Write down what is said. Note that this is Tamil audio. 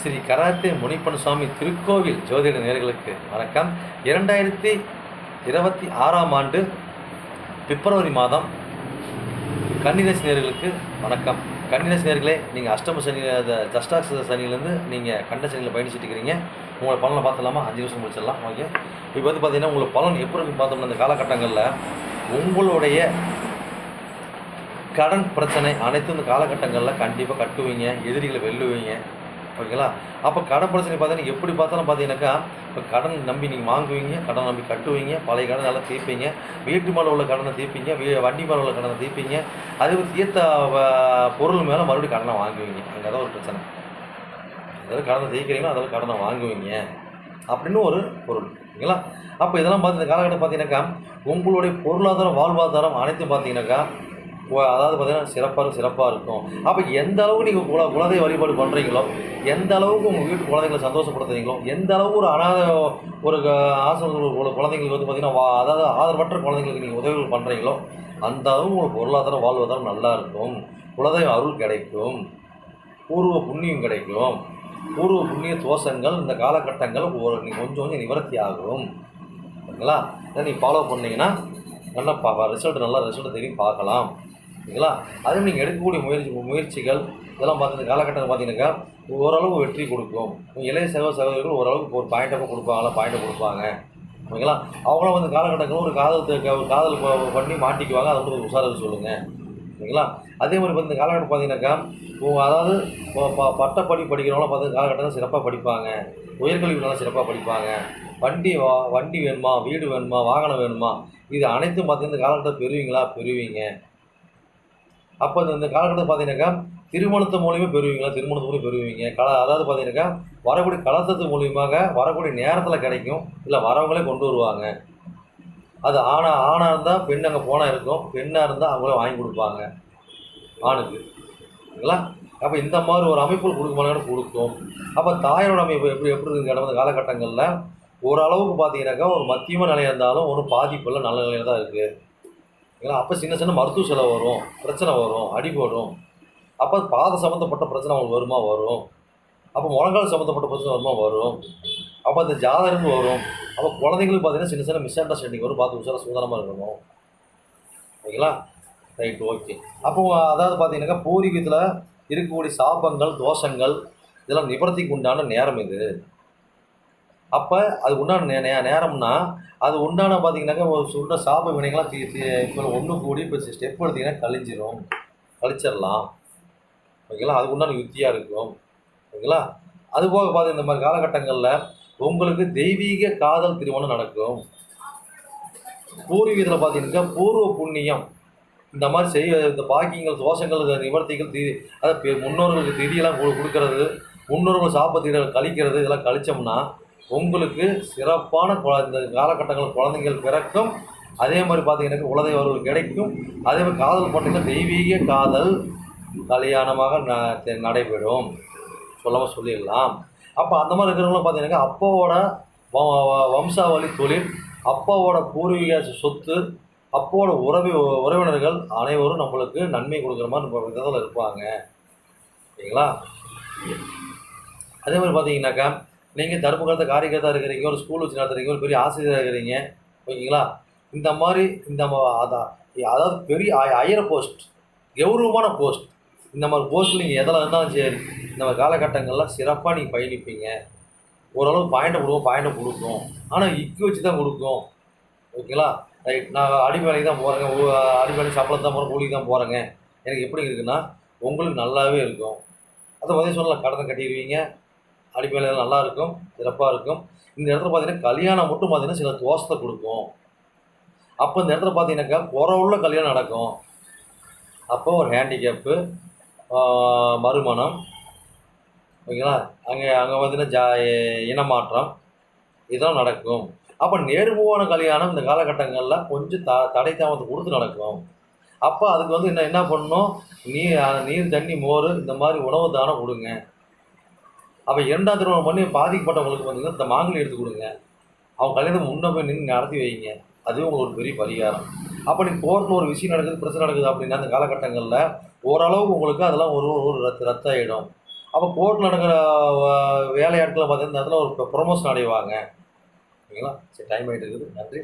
ஸ்ரீ கராத்தே முனிப்பன் சுவாமி திருக்கோவில் ஜோதிட நேர்களுக்கு வணக்கம். இரண்டாயிரத்தி இருபத்தி ஆறாம் ஆண்டு பிப்ரவரி மாதம் கன்னிராசி நேர்களுக்கு வணக்கம். கன்னிராசி நேர்களே நீங்கள் அஷ்டம சனி அந்த சனியிலேருந்து நீங்கள் கண்ட சனியில் பயணிச்சுட்டு இருக்கிறீங்க. உங்களை பலனை பார்த்துலாமா அஞ்சு நிமிஷம் முடிச்சிடலாம் ஓகே. இப்போ வந்து பார்த்தீங்கன்னா உங்களுக்கு பலன் எப்படி இருக்கு பார்த்தோம்னா இந்த காலகட்டங்களில் உங்களுடைய கடன் பிரச்சனை அனைத்தும் இந்த காலகட்டங்களில் கண்டிப்பாக கட்டுவீங்க. எதிரிகளை வெல்லுவீங்க. ஓகேங்களா? அப்போ கடன் பிரச்சனை பார்த்தீங்கன்னா எப்படி பார்த்தாலும் பார்த்தீங்கன்னாக்கா இப்போ கடன் நம்பி நீங்கள் வாங்குவீங்க கடன் நம்பி கட்டுவீங்க பழைய கடன் நல்லா தீர்ப்பீங்க வீட்டு மேலே உள்ள கடனை தீர்ப்பீங்க வீ- வண்டி மேலே உள்ள கடனை தீர்ப்பீங்க அதே மாதிரி தீர்த்த பொருள் மேலே மறுபடியும் கடனை வாங்குவீங்க. அங்கே தான் ஒரு பிரச்சனை. எதாவது கடனை தீர்க்கிறீங்களோ அதாவது கடனை வாங்குவீங்க. அப்படின்னு ஒரு பொருள். ஓகேங்களா? அப்போ இதெல்லாம் பார்த்து இந்த காலகட்டம் பார்த்தீங்கன்னாக்கா உங்களுடைய பொருளாதாரம் வாழ்வாதாரம் அனைத்தும் பார்த்தீங்கன்னாக்கா அதாவது பார்த்தீங்கன்னா சிறப்பாக சிறப்பாக இருக்கும். அப்போ எந்த அளவுக்கு நீங்கள் குல குலதெய்வ வழிபாடு பண்ணுறீங்களோ எந்த அளவுக்கு உங்கள் வீட்டு குழந்தைங்களை சந்தோஷப்படுத்துறீங்களோ எந்த அளவுக்கு ஒரு அனாத ஒரு க- ஆசிரமத்தில் உள்ள குழந்தைங்களுக்கு வந்து பார்த்தீங்கன்னா வா- அதாவது ஆதரவற்ற குழந்தைங்களுக்கு நீங்கள் உதவிகள் பண்ணுறீங்களோ அந்த அளவுக்கு உங்களுக்கு பொருளாதாரம் வாழ்வாதாரம் நல்லா இருக்கும். குலதெய்வ அருள் கிடைக்கும். பூர்வ புண்ணியம் கிடைக்கும். பூர்வ புண்ணிய தோஷங்கள் இந்த காலகட்டங்கள் ஒரு கொஞ்சம் கொஞ்சம் நிவர்த்தி ஆகும். ஓகேங்களா இதை நீ ஃபாலோ பண்ணிங்கன்னா நல்லா பா ரிசல்ட் நல்லா ரிசல்ட் தெரியும் பார்க்கலாம். ஓகேங்களா அதே நீங்கள் எடுக்கக்கூடிய முயற்சி முயற்சிகள் இதெல்லாம் பார்த்து இந்த காலகட்டத்தில் பார்த்தீங்கன்னாக்கா ஓரளவு வெற்றி கொடுக்கும். இளைய சகோ சகோதரிகள் ஓரளவுக்கு ஒரு பாயிண்ட்டாக கொடுப்பாங்களா பாயிண்ட்டை கொடுப்பாங்க. ஓகேங்களா? அவங்களும் வந்து காலகட்டத்தில் ஒரு காதல் ஒரு காதல் பண்ணி மாட்டிக்குவாங்க. அதை மட்டும் உஷாராக சொல்லுங்கள் ஓகேங்களா? அதே மாதிரி வந்து இந்த காலகட்டம் பார்த்தீங்கன்னாக்கா அதாவது ப- பட்டப்படி படிக்கிறவங்களாம் பார்த்து காலகட்டத்தில் சிறப்பாக படிப்பாங்க. உயர்கல்வி நல்லா சிறப்பாக படிப்பாங்க. வண்டி வா வண்டி வேணுமா? வீடு வேணுமா? வாகனம் வேணுமா? இது அனைத்தும் பார்த்தீங்கன்னா இந்த காலகட்டத்தில் பெறுவீங்களா? பெறுவீங்க. அப்போ இந்த- இந்த காலகட்டத்தில் பார்த்தீங்கன்னாக்கா திருமணத்து மூலியமாக பெறுவீங்களா? திருமணத்து மூலியம் பெறுவீங்க. கல அதாவது பார்த்தீங்கன்னாக்கா வரக்கூடிய கலசத்து மூலியமாக வரக்கூடிய நேரத்தில் கிடைக்கும். இல்லை வரவங்களே கொண்டு வருவாங்க. அது ஆணாக ஆணாக இருந்தால் பெண் அங்கே போனால் இருக்கும். பெண்ணாக இருந்தால் அவங்களே வாங்கி கொடுப்பாங்க. ஆணுக்கு. சரிங்களா அப்போ இந்த மாதிரி ஒரு அமைப்புகள் கொடுக்குமானு கொடுக்கும். அப்போ தாயோட அமைப்பு எப்படி எப்படி இருக்குன்னு கடந்த காலகட்டங்களில் ஓரளவுக்கு பார்த்தீங்கன்னாக்கா ஒரு மத்தியம நிலையாக இருந்தாலும் ஒரு பாதிப்பெல்லாம் நல்ல நிலையில் தான் இருக்குது ஏன்னா அப்போ சின்ன சின்ன மருத்துவ செலவு வரும் பிரச்சனை வரும் அடிபடும் அப்போ பாத சம்மந்தப்பட்ட பிரச்சனை அவங்களுக்கு வருமா? வரும். அப்போ முழங்கால் சம்மந்தப்பட்ட பிரச்சனை வருமா? வரும். அப்போ அந்த ஜாதகம் வரும். அப்போ குழந்தைங்களுக்கு பார்த்தீங்கன்னா சின்ன சின்ன மிஸ் அண்டர்ஸ்டாண்டிங் வரும். பார்த்து உஷார சுதந்திரமாக இருக்கணும். ஓகேங்களா? Right okay. அப்போ அதாவது பார்த்தீங்கன்னாக்கா பூர்வீகத்தில் இருக்கக்கூடிய சாபங்கள் தோஷங்கள் இதெல்லாம் நிபர்த்திக்கு உண்டான நேரம் இது. அப்போ அது உண்டான நே நே- நேரம்னா அது உண்டான பார்த்தீங்கன்னாக்கா ஒரு சொல்கிற சாப வினைகள்லாம் இப்போ ஒன்று கூடி இப்போ ஸ்டெப் எடுத்தீங்கன்னா கழிஞ்சிரும். கழிச்சிடலாம் ஓகேங்களா? அதுக்கு உண்டான யுத்தியாக இருக்கும். ஓகேங்களா? அதுபோக பார்த்து இந்த மாதிரி காலகட்டங்களில் உங்களுக்கு தெய்வீக காதல் திருமணம் நடக்கும். பூர்வீகத்தில் பார்த்தீங்கன்னாக்கா பூர்வ புண்ணியம். இந்த மாதிரி செய்ய இந்த பாக்கியங்கள் தோஷங்கள் நிவர்த்திகள் தீ அதை பெ- முன்னோர்களுக்கு திதியெல்லாம் கொடு- கொடுக்கறது முன்னோர்கள் சாப்பத்தீர்கள் கழிக்கிறது இதெல்லாம் கழிச்சோம்னா உங்களுக்கு சிறப்பான குழ- இந்த காலகட்டங்கள் குழந்தைகள் பிறக்கும். அதே மாதிரி பார்த்தீங்கன்னா குலதெய்வர்கள் கிடைக்கும். அதே மாதிரி காதல் பண்ணீங்கன்னா தெய்வீக காதல் கல்யாணமாக ந- தெ- நடைபெறும். சொல்லாமல் சொல்லிடலாம். அப்போ அந்த மாதிரி இருக்கிறவங்களும் பார்த்தீங்கன்னா அப்பாவோட வ- வம்சாவளி தொழில் அப்பாவோட பூர்வீக சொத்து அப்போட உறவி உறவினர்கள் அனைவரும் நம்மளுக்கு நன்மை கொடுக்குற மாதிரி நம்ம விதத்தில் இருப்பாங்க. சரிங்களா? அதே மாதிரி பார்த்தீங்கன்னாக்கா நீங்கள் தருப்பு காலத்தை காரியகர்த்தா இருக்கிறீங்க ஒரு ஸ்கூல் வச்சு நடத்துறீங்க ஒரு பெரிய ஆசிரியராக இருக்கிறீங்க ஓகேங்களா? இந்த மாதிரி இந்த அதான் அதாவது பெரிய ஹையர் போஸ்ட் கௌரவமான போஸ்ட் இந்த மாதிரி போஸ்ட் நீங்கள் எதில் இருந்தாலும் சரி இந்த மாதிரி காலகட்டங்களில் சிறப்பாக நீங்கள் பயணிப்பீங்க. ஓரளவு பாயிண்ட்டை கொடுக்கும் பாயிண்ட்டை கொடுக்கும். ஆனால் இக்கு வச்சு தான் கொடுக்கும். ஓகேங்களா? ரைட் நான் அடிவேலைக்கு தான் போகிறேங்க அடி சப்பளம் சம்பளம் தான் போகிறேன் கூலிக்கு தான் போகிறேங்க எனக்கு எப்படி இருக்குன்னா உங்களுக்கு நல்லாவே இருக்கும். அதை மாதிரி சொல்லலாம் கடனை கட்டிடுவீங்க. அடி நல்லா இருக்கும் சிறப்பாக இருக்கும் இந்த இடத்துல பார்த்தீங்கன்னா கல்யாணம் மட்டும் பார்த்தீங்கன்னா சில தோஷத்தை கொடுக்கும். அப்போ இந்த இடத்துல பார்த்தீங்கன்னாக்கா குறவுள்ள கல்யாணம் நடக்கும். அப்போ ஒரு ஹேண்டிகேப்பு மறுமணம். ஓகேங்களா? அங்கே அங்கே பார்த்தீங்கன்னா ஜா இனமாற்றம். இதெல்லாம் நடக்கும். அப்போ நேர்முகமான கல்யாணம் இந்த காலகட்டங்களில் கொஞ்சம் த தடை தாமத்தை கொடுத்து நடக்கும். அப்போ அதுக்கு வந்து என்ன என்ன பண்ணணும்? நீர் நீர் தண்ணி மோர் இந்த மாதிரி உணவு தானம் கொடுங்க. அப்போ இரண்டாம் திருமணம் பண்ணி பாதிக்கப்பட்டவங்களுக்கு பார்த்தீங்கன்னா இந்த மாங்கனி எடுத்து கொடுங்க. அவங்க கல்யாணம் முன்ன போய் நின்று நடத்தி வைங்க. அதுவே உங்களுக்கு ஒரு பெரிய பரிகாரம். அப்போ நீங்கள் கோர்ட்டில் ஒரு விஷயம் நடக்குது பிரச்சனை நடக்குது அப்படின்னா அந்த காலகட்டங்களில் ஓரளவுக்கு உங்களுக்கு அதெல்லாம் ஒரு ஒரு ரத்து ரத்தாயிடும். அப்போ கோர்ட்டில் நடக்கிற வ- வேலையாட்களை பார்த்தீங்கன்னா அதில் ஒரு ப்ரொமோஷன் அடைவாங்க. ஓகேங்களா சரி டைம் ஆகிட்டு இருக்குது. நன்றி.